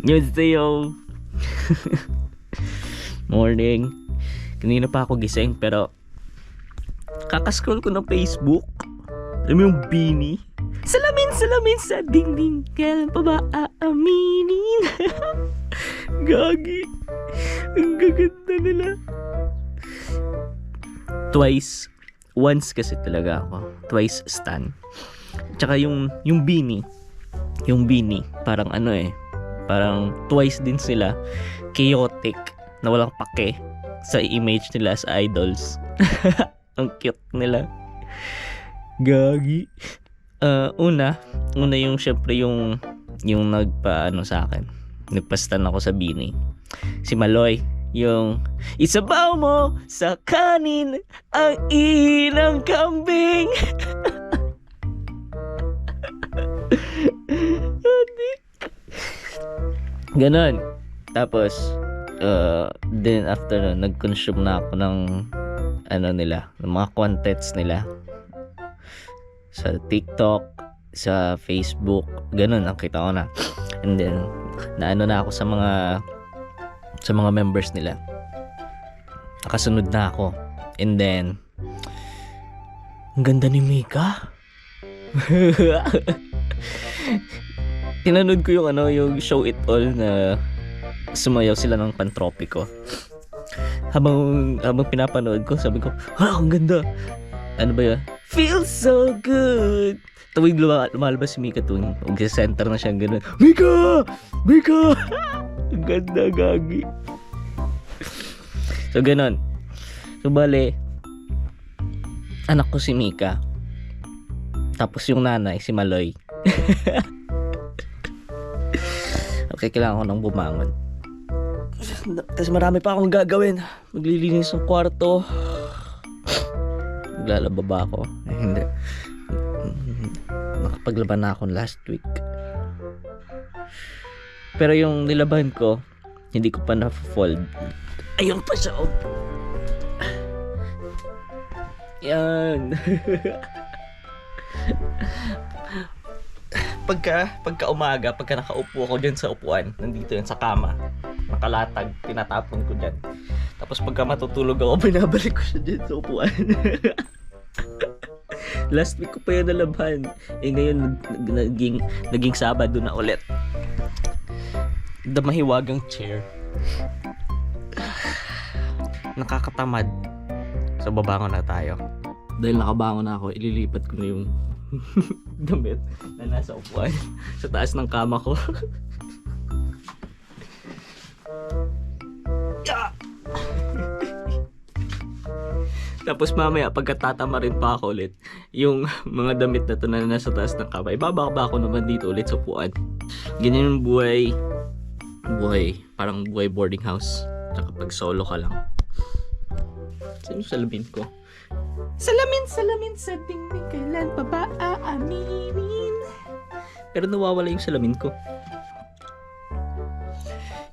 Annyeonghaseyo. Morning. Kanina pa ako gising pero kakascroll ko ng Facebook. Alam mo yung bini? Salamin, salamin sa dingding. Kailan pa ba aaminin? Gagi. Ang gaganda nila. Twice. Once kasi talaga ako. Twice stan. Tsaka yung, yung bini. Yung bini. Parang ano eh Parang twice din sila. Chaotic. Na walang pake sa image nila as idols. Ang cute nila. Gagi. Ah, una, una yung syempre yung yung nagpa ano sa akin. Nagpastan ako sa Bini. Si Maloy, yung isabaw mo sa kanin ang inang kambing. Ganon. Tapos, uh, then after nun, nag-consume na ako ng ano nila, ng mga contents nila sa TikTok, sa Facebook, ganun ang kita ko na. And then naano na ako sa mga sa mga members nila. Nakasunod na ako. And then ang ganda ni Mika. Tinanood ko yung ano, yung show it all na sumayaw sila ng pantropiko. Habang habang pinapanood ko, sabi ko, "Ha, ang ganda." Ano ba 'yun? Feels so good. Tuwing luma- lumalabas si Mika tuwing mag-center na siya ganun. Mika! Mika! ang ganda, gagi. So, ganun. So, bale, anak ko si Mika. Tapos yung nanay, si Maloy. okay, kailangan ko nang bumangon. Kasi marami pa akong gagawin. Maglilinis ng kwarto. Maglalaba ba ako? Eh, hindi. Nakapaglaban na ako last week. Pero yung nilaban ko, hindi ko pa na-fold. Ayun pa siya. oh. Yan. pagka, pagka umaga, pagka nakaupo ako dyan sa upuan, nandito yan sa kama, nakalatag, tinatapon ko dyan. Tapos pagka matutulog ako, binabalik ko siya dyan sa upuan. Last week ko pa yan nalaban. Eh ngayon, nag- nag- naging, naging Sabado na ulit. The mahiwagang chair. Nakakatamad. So babangon na tayo. Dahil nakabangon na ako, ililipat ko na yung damit na nasa upuan sa taas ng kama ko. Ah! Tapos mamaya pagkatatama rin pa ako ulit, yung mga damit na to na nasa taas ng kamay, bababa ako naman dito ulit sa upuan. Ganyan yung buhay, buhay, parang buhay boarding house. Tsaka pag solo ka lang. Yung salamin ko? Salamin, salamin sa dingding, kailan pa ba aaminin? Pero nawawala yung salamin ko.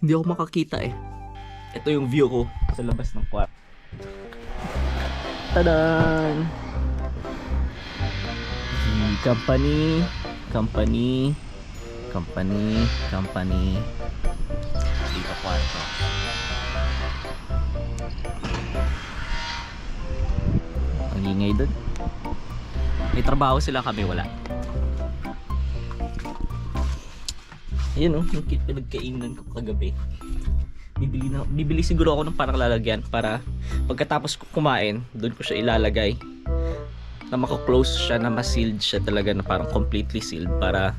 Hindi ako makakita eh. Ito yung view ko sa labas ng kwarto. Tadan! The company, company, company, company. Dito kwarto. Ingay doon. May trabaho sila kami wala. Ayun oh, yung pinagkainan ko kagabi. Bibili, na, bibili siguro ako ng parang lalagyan para pagkatapos ko kumain, doon ko siya ilalagay na maka-close siya na ma-sealed siya talaga na parang completely sealed para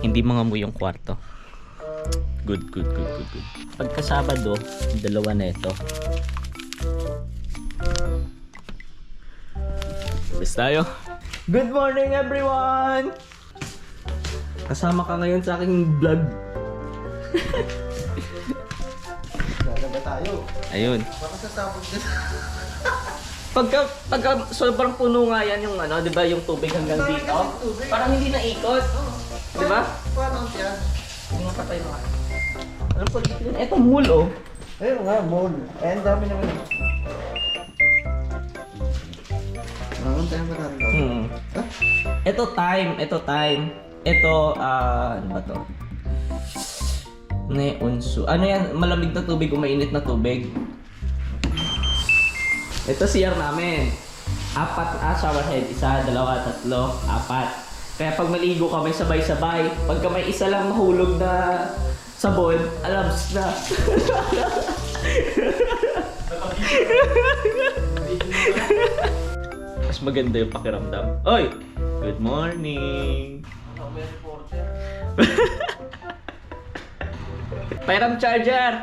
hindi mangamoy yung kwarto. Good, good, good, good, good. Pagka dalawa na ito. Bes tayo. Good morning everyone! Kasama ka ngayon sa aking vlog. Gana ba tayo? Ayun. Baka sasabog din. Pagka, pagka sobrang puno nga yan yung ano, di ba yung tubig hanggang Dami dito? kasing tubig. Parang hindi naikot. Di ba? Paano siya? Hindi nga patay mga. Ano po dito yun? Eto mul oh. Ayun nga, mall. Eh, ang dami naman. Ang tayo tayo? Hmm. Ah? Ito time, ito time. Ito, ah, ano ba to? Neonsu. Ano yan? Malamig na tubig o mainit na tubig? Ito CR namin. Apat ah, shower head. Isa, dalawa, tatlo, apat. Kaya pag maligo kami sabay-sabay, pagka may isa lang mahulog na sabon, alams na. Maganda yung pakiramdam. Oy! Good morning! Pairam charger!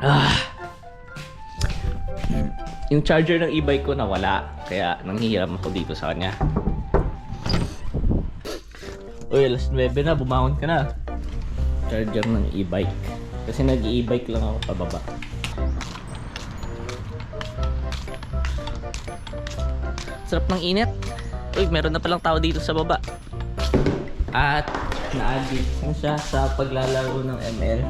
Ah. Yung charger ng e-bike ko nawala. Kaya nanghihiram ako dito sa kanya. Uy, alas 9 na. Bumangon ka na. Charger ng e-bike. Kasi nag-e-bike lang ako pababa. Sarap ng init. Uy, meron na palang tao dito sa baba. At na-addict na siya sa paglalaro ng ML.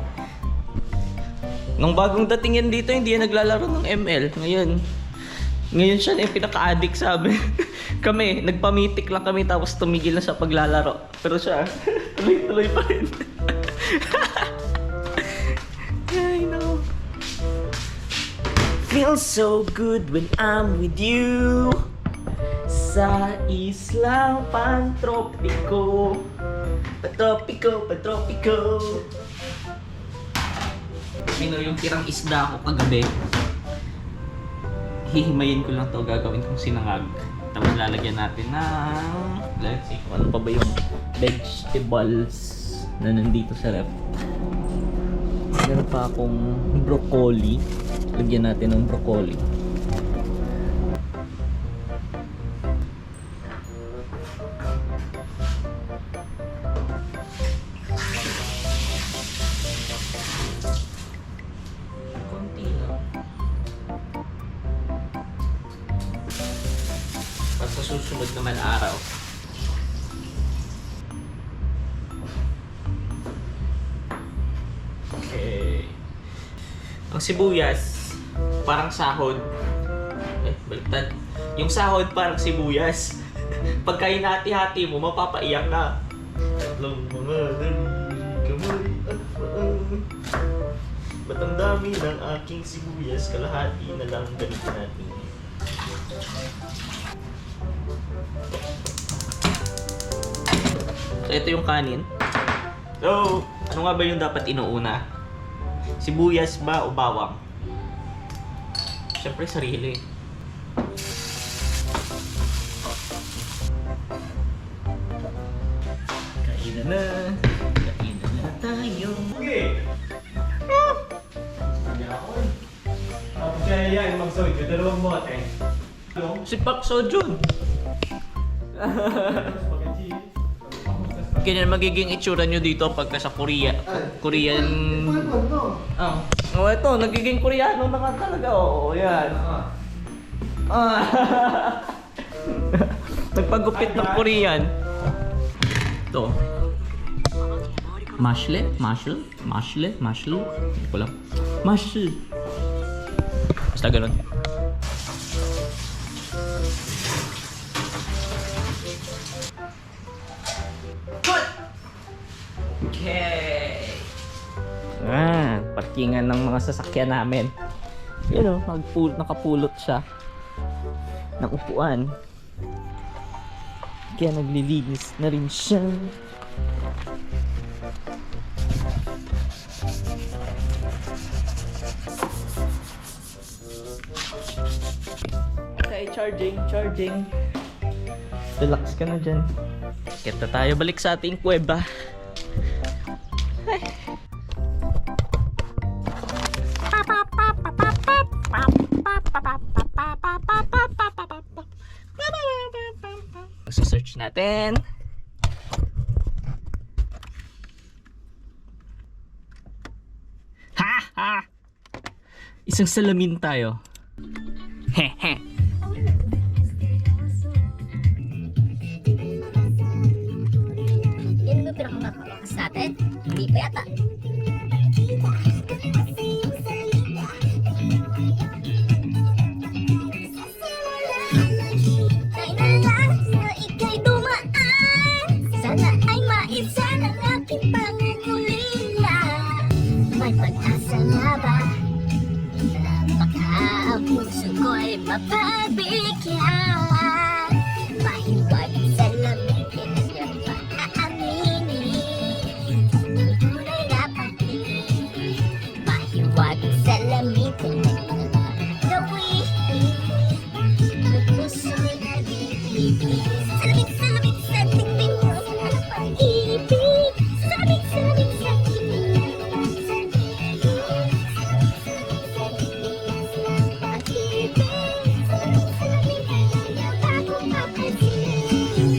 Nung bagong dating yan dito, hindi yan naglalaro ng ML. Ngayon, ngayon siya yung pinaka-addict sa amin. kami, nagpamitik lang kami tapos tumigil na sa paglalaro. Pero siya, tuloy-tuloy pa rin. Ay, no. Feels so good when I'm with you Sa islang pantropiko Patropiko, patropiko Mino yung tirang isda ko kagabi Hihimayin ko lang to gagawin kong sinangag Tapos lalagyan natin ng Let's see kung ano pa ba yung vegetables na nandito sa ref Meron pa akong broccoli. Lagyan natin ng broccoli. Susunod naman araw. Okay. Ang sibuyas, parang sahod. Eh, baliktad. Yung sahod parang sibuyas. Pagka hinati-hati mo, mapapaiyak ka. Tatlong mga kamay at ang dami ng aking sibuyas, kalahati na lang gamitin natin. Ito yung kanin. So, ano nga ba yung dapat inuuna? Sibuyas ba o bawang? Siyempre sarili. Kainan na. Kainan na tayo. Okay. Kaya yan, mag-soju, dalawang bote. Si Pak Sojun. Ganyan magiging itsura nyo dito pagka sa Korea. Korean... Ah. Oh, ito, nagiging Koreano na talaga. Oo, yan. Ah. Nagpagupit ng Korean. Ito. Mashle? Mashle? Mashle? Mashle? Hindi ko lang. Mashle. Basta ganun. Parkingan ng mga sasakyan namin. Yun o, magpul nakapulot siya ng upuan. Kaya naglilinis na rin siya. Okay, charging, charging. Relax ka na dyan. Kita tayo balik sa ating kuweba. Natin. Ha! Ha! Isang salamin tayo. Hehe. Yan ba pinakamakas natin? Hindi pa yata. Kailangan na man magkasalaba Baka ang puso ko'y mapabigyan.